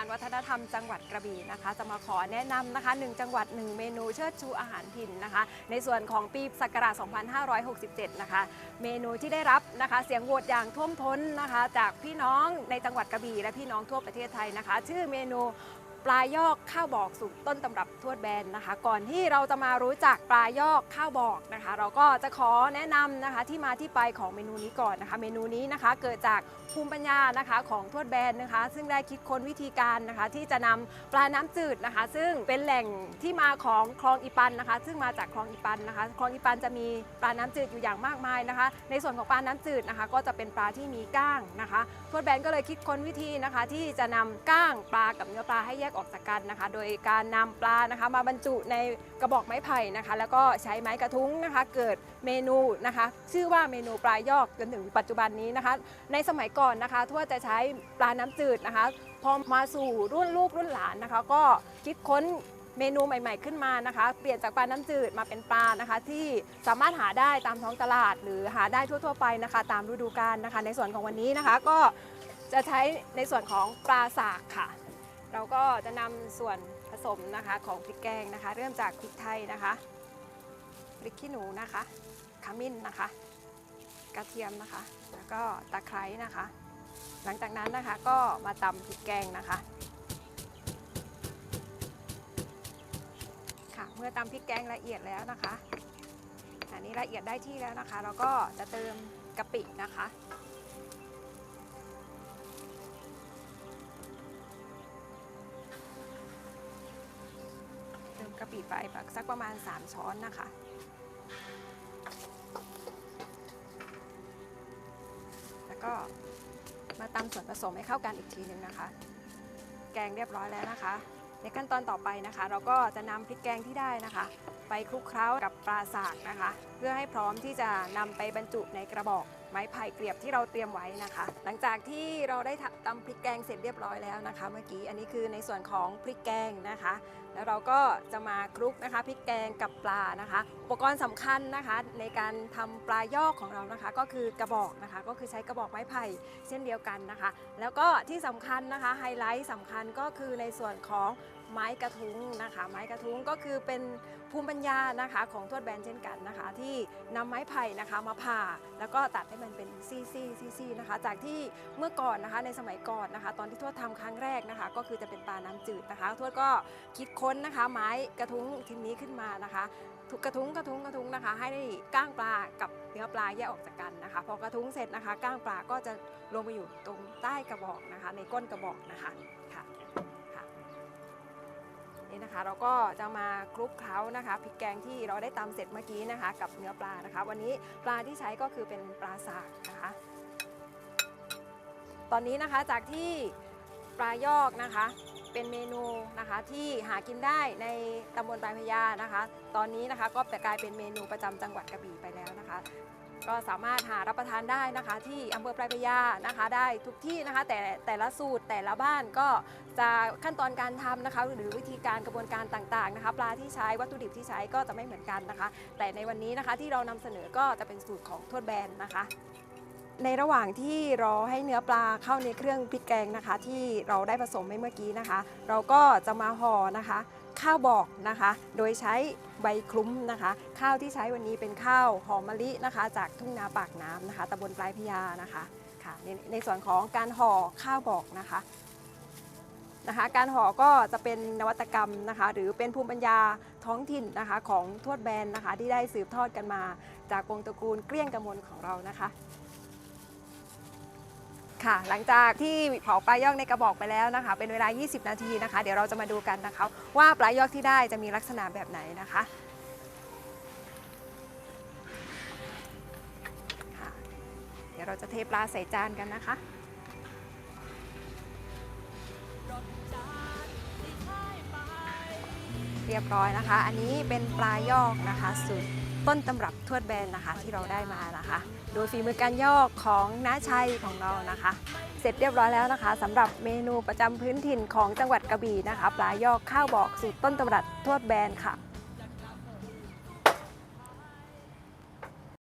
านวัฒนธรรมจังหวัดกระบี่นะคะ จะมาขอแนะนำนะคะ1จังหวัด 1 เมนูเชิดชูอาหารถิ่นนะคะ ในส่วนของปีศักราช 2567 นะคะ เมนูที่ได้รับนะคะ เสียงโหวตอย่างท่วมท้นนะคะ จากพี่น้องในจังหวัดกระบี่และพี่น้องทั่วประเทศไทยนะคะ ชื่อเมนู ปลายอกข้าวบอกสูตรต้นตำรับทวดแบนนะคะ ก่อนที่เราจะมารู้จักปลายอกข้าวบอกนะคะ เราก็จะขอแนะนำนะคะที่มาที่ไปของเมนูนี้ก่อนนะคะ เมนูนี้นะคะเกิดจากภูมิปัญญานะคะของทวดแบนนะคะ ซึ่งได้คิดค้นวิธีการนะคะ ที่จะนำปลาน้ำจืดนะคะ ซึ่งเป็นแหล่งที่มาของคลองอีปันนะคะ ซึ่งมาจากคลองอีปันนะคะ คลองอีปันจะมีปลาน้ำจืดอยู่อย่างมากมายนะคะ ในส่วนของปลาน้ำจืดนะคะ ก็จะเป็นปลาที่มีก้างนะคะ ทวดแบนก็เลยคิดค้นวิธีนะคะ ที่จะนำก้างปลากับเนื้อปลาให้แยกออกจากกันนะคะ โดยการนำปลานะคะ มาบรรจุในกระบอกไม้ไผ่นะคะ แล้วก็ใช้ไม้กระทุ้งนะคะ เกิดเมนูนะคะ ชื่อว่าเมนูปลายอกจนถึงปัจจุบันนี้นะคะ ในสมัยก่อนนะคะทั่วจะใช้ปลาน้ำจืดนะคะ พอมาสู่รุ่นลูกรุ่นหลานนะคะ ก็คิดค้นเมนูใหม่ ๆ ขึ้นมานะคะ เปลี่ยนจากปลาน้ำจืดมาเป็นปลานะคะ ที่สามารถหาได้ตามท้องตลาด หรือหาได้ทั่ว ๆ ไปนะคะ ตามฤดูกาลนะคะ ในส่วนของวันนี้นะคะก็จะใช้ในส่วนของปลาสากค่ะ เราก็จะนำส่วนผสมนะคะของพริกแกงนะคะ เริ่มจากพริกไทยนะคะพริกขี้หนูนะคะขมิ้นนะคะ กระเทียมนะคะ แล้วก็ตะไคร้นะคะ หลังจากนั้นนะคะก็มาตำพริกแกงนะคะค่ะเมื่อตำพริกแกงละเอียดแล้วนะคะ อันนี้ละเอียดได้ที่แล้วนะคะ เราก็จะเติมกะปินะคะ ปิไปสักประมาณ 3 ช้อนนะคะ แล้วก็มาตำส่วนผสมให้เข้ากันอีกทีหนึ่งนะคะ แกงเรียบร้อยแล้วนะคะ ในขั้นตอนต่อไปนะคะ เราก็จะนำพริกแกงที่ได้นะคะ ไปคลุกเคล้ากับปลาสากนะคะ เพื่อให้พร้อมที่จะนำไปบรรจุในกระบอกไม้ไผ่เกลียบที่เราเตรียมไว้นะคะ หลังจากที่เราได้ตำพริกแกงเสร็จเรียบร้อยแล้วนะคะ เมื่อกี้อันนี้คือในส่วนของพริกแกงนะคะ แล้วเราก็จะมาคลุกนะคะพริกแกงกับปลานะคะ อุปกรณ์สำคัญนะคะ ในการทำปลายอกของเรานะคะ ก็คือกระบอกนะคะ ก็คือใช้กระบอกไม้ไผ่เช่นเดียวกันนะคะ แล้วก็ที่สำคัญนะคะไฮไลท์สำคัญก็คือในส่วนของ ไม้กระทุ้งนะคะ ไม้กระทุ้งก็คือเป็นภูมิปัญญานะคะของทวดแบนเช่นกันนะคะ ที่นำไม้ไผ่นะคะมาผ่าแล้วก็ตัดให้มันเป็นซี่ซี่ซี่ซี่นะคะ จากที่เมื่อก่อนนะคะในสมัยก่อนนะคะ ตอนที่ทวดทำครั้งแรกนะคะ ก็คือจะเป็นปลาน้ำจืดนะคะ ทวดก็คิดค้นนะคะ ไม้กระทุ้งชิ้นนี้ขึ้นมานะคะทุกกระทุ้งกระทุ้งกระทุ้งนะคะ ให้ได้ก้างปลากับเนื้อปลาแยกออกจากกันนะคะ พอกระทุ้งเสร็จนะคะ ก้างปลาก็จะลงไปอยู่ตรงใต้กระบอกนะคะ ในก้นกระบอกนะคะค่ะ เราก็จะมาคลุกเคล้านะคะพริกแกงที่เราได้ตำเสร็จเมื่อกี้นะคะ กับเนื้อปลานะคะ วันนี้ปลาที่ใช้ก็คือเป็นปลาสากนะคะ ตอนนี้นะคะจากที่ปลายอกนะคะ เป็นเมนูนะคะที่หากินได้ในตำบลปลายพญานะคะ ตอนนี้นะคะก็กลายเป็นเมนูประจำจังหวัดกระบี่ไปแล้วนะคะ ก็สามารถหารับประทานได้นะคะ ที่อำเภอปลายพญานะคะ ได้ทุกที่นะคะ แต่แต่ละสูตรแต่ละบ้านก็จะขั้นตอนการทำนะคะ หรือวิธีการกระบวนการต่างๆนะคะ ปลาที่ใช้วัตถุดิบที่ใช้ก็จะไม่เหมือนกันนะคะ แต่ในวันนี้นะคะที่เรานำเสนอก็จะเป็นสูตรของทวดแบนนะคะในระหว่างที่รอให้เนื้อปลาเข้าในเครื่องพริกแกงนะคะ ที่เราได้ผสมไปเมื่อกี้นะคะ เราก็จะมาห่อนะคะ ข้าวบอกนะคะ โดยใช้ใบคลุ้มนะคะ ข้าวที่ใช้วันนี้เป็นข้าวหอมมะลินะคะ จากทุ่งนาปากน้ำนะคะตำบลปลายพญานะคะค่ะในในส่วนของการห่อข้าวบอกนะคะนะคะการห่อก็จะเป็นนวัตกรรมนะคะ หรือเป็นภูมิปัญญาท้องถิ่นนะคะ ของทวดแบนนะคะ ที่ได้สืบทอดกันมา จากวงตระกูลเกลี้ยงกระมวลของเรานะคะ ค่ะ หลังจากที่เผาปลายอกในกระบอกไปแล้วนะคะ เป็นเวลา 20 นาทีนะคะ เดี๋ยวเราจะมาดูกันนะคะ ว่าปลายอกที่ได้จะมีลักษณะแบบไหนนะคะค่ะเดี๋ยวเราจะเทปลาใส่จานกันนะคะเรียบร้อยนะคะ อันนี้เป็นปลายอกนะคะสูตร ต้นตำรับทวดแบนนะคะที่เราได้มานะคะ โดยฝีมือการยอกของน้าชัยของเรานะคะ เสร็จเรียบร้อยแล้วนะคะสำหรับเมนูประจำพื้นถิ่นของจังหวัดกระบี่นะคะ ปลายอกข้าวบอกสูตรต้นตำรับทวดแบนค่ะ